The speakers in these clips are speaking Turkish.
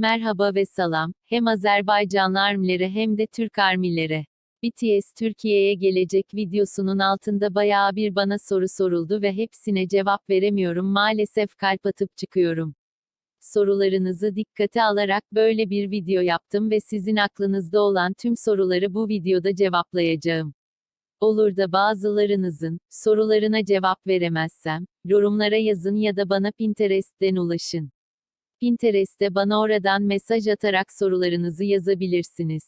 Merhaba ve salam, hem Azerbaycanlı armilere hem de Türk armilere. BTS Türkiye'ye gelecek videosunun altında bayağı bir bana soru soruldu ve hepsine cevap veremiyorum maalesef kalp atıp çıkıyorum. Sorularınızı dikkate alarak böyle bir video yaptım ve sizin aklınızda olan tüm soruları bu videoda cevaplayacağım. Olur da bazılarınızın sorularına cevap veremezsem, yorumlara yazın ya da bana Pinterest'ten ulaşın. Pinterest'te bana oradan mesaj atarak sorularınızı yazabilirsiniz.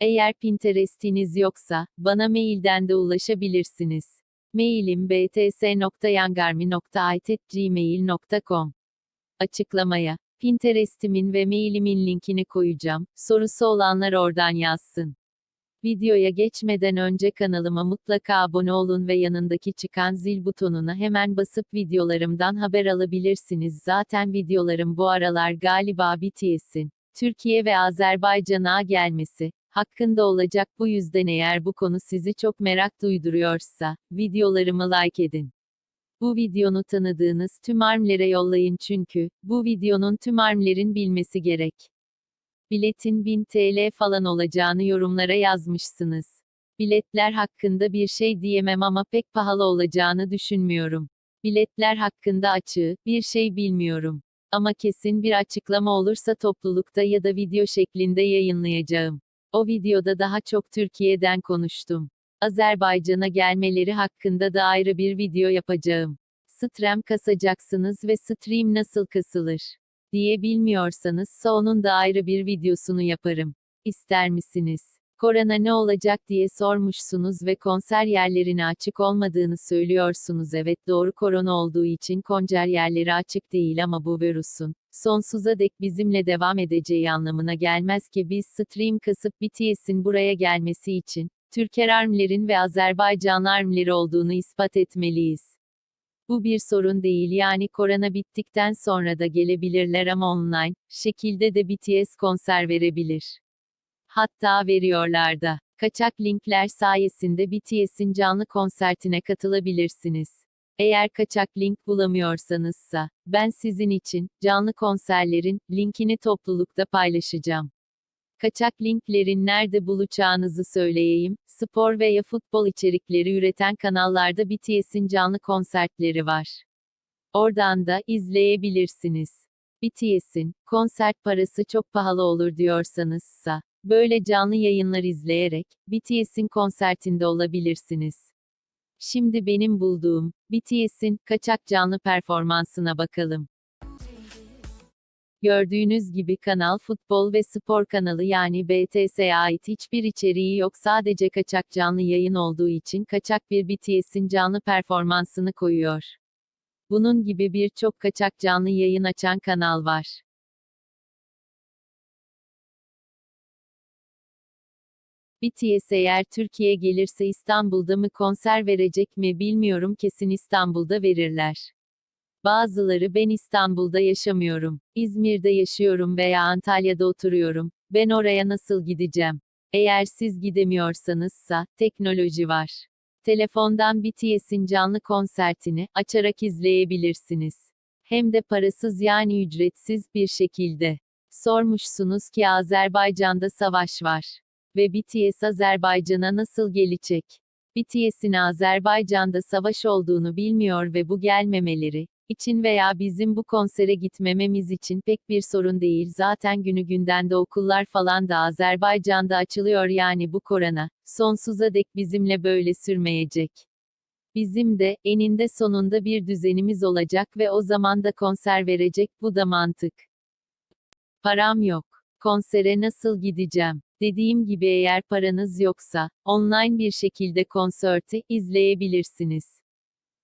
Eğer Pinterest'iniz yoksa, bana mailden de ulaşabilirsiniz. Mailim bts.yangarmi.ait.gmail.com Açıklamaya, Pinterest'imin ve mailimin linkini koyacağım, sorusu olanlar oradan yazsın. Videoya geçmeden önce kanalıma mutlaka abone olun ve yanındaki çıkan zil butonuna hemen basıp videolarımdan haber alabilirsiniz. Zaten videolarım bu aralar galiba BTS'in Türkiye ve Azerbaycan'a gelmesi hakkında olacak bu yüzden eğer bu konu sizi çok merak duyduruyorsa videolarımı like edin. Bu videonu tanıdığınız tüm armlere yollayın çünkü bu videonun tüm armlerin bilmesi gerek. Biletin 1000 TL falan olacağını yorumlara yazmışsınız. Biletler hakkında bir şey diyemem ama pek pahalı olacağını düşünmüyorum. Biletler hakkında açığı, bir şey bilmiyorum. Ama kesin bir açıklama olursa toplulukta ya da video şeklinde yayınlayacağım. O videoda daha çok Türkiye'den konuştum. Azerbaycan'a gelmeleri hakkında da ayrı bir video yapacağım. Stream kasacaksınız ve stream nasıl kasılır diye bilmiyorsanız onun da ayrı bir videosunu yaparım. İster misiniz? Korona ne olacak diye sormuşsunuz ve konser yerlerine açık olmadığını söylüyorsunuz. Evet doğru korona olduğu için konser yerleri açık değil ama bu virüsün sonsuza dek bizimle devam edeceği anlamına gelmez ki biz stream kasıp BTS'in buraya gelmesi için Türker armlerin ve Azerbaycan armleri olduğunu ispat etmeliyiz. Bu bir sorun değil yani korona bittikten sonra da gelebilirler ama online şekilde de BTS konser verebilir. Hatta veriyorlar da. Kaçak linkler sayesinde BTS'in canlı konsertine katılabilirsiniz. Eğer kaçak link bulamıyorsanızsa, ben sizin için, canlı konserlerin, linkini toplulukta paylaşacağım. Kaçak linklerin nerede bulacağınızı söyleyeyim, spor veya futbol içerikleri üreten kanallarda BTS'in canlı konsertleri var. Oradan da izleyebilirsiniz. BTS'in konsert parası çok pahalı olur diyorsanızsa, böyle canlı yayınlar izleyerek BTS'in konsertinde olabilirsiniz. Şimdi benim bulduğum BTS'in kaçak canlı performansına bakalım. Gördüğünüz gibi kanal futbol ve spor kanalı yani BTS'ye ait hiçbir içeriği yok sadece kaçak canlı yayın olduğu için kaçak bir BTS'in canlı performansını koyuyor. Bunun gibi birçok kaçak canlı yayın açan kanal var. BTS eğer Türkiye gelirse İstanbul'da mı konser verecek mi bilmiyorum kesin İstanbul'da verirler. Bazıları ben İstanbul'da yaşamıyorum, İzmir'de yaşıyorum veya Antalya'da oturuyorum, ben oraya nasıl gideceğim? Eğer siz gidemiyorsanızsa, teknoloji var. Telefondan BTS'in canlı konsertini açarak izleyebilirsiniz. Hem de parasız yani ücretsiz bir şekilde. Sormuşsunuz ki Azerbaycan'da savaş var. Ve BTS Azerbaycan'a nasıl gelecek? BTS'in Azerbaycan'da savaş olduğunu bilmiyor ve bu gelmemeleri, için veya bizim bu konsere gitmememiz için pek bir sorun değil zaten günü günden de okullar falan da Azerbaycan'da açılıyor yani bu korona, sonsuza dek bizimle böyle sürmeyecek. Bizim de, eninde sonunda bir düzenimiz olacak ve o zaman da konser verecek, bu da mantık. Param yok. Konsere nasıl gideceğim? Dediğim gibi eğer paranız yoksa, online bir şekilde konserte izleyebilirsiniz.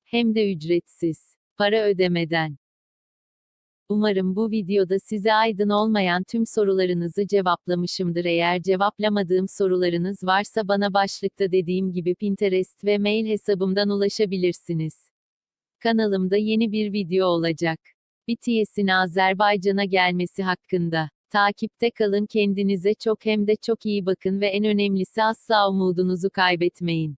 Hem de ücretsiz. Para ödemeden. Umarım bu videoda size aydın olmayan tüm sorularınızı cevaplamışımdır. Eğer cevaplamadığım sorularınız varsa bana başlıkta dediğim gibi Pinterest ve mail hesabımdan ulaşabilirsiniz. Kanalımda yeni bir video olacak. BTS'in Azerbaycan'a gelmesi hakkında. Takipte kalın kendinize çok hem de çok iyi bakın ve en önemlisi asla umudunuzu kaybetmeyin.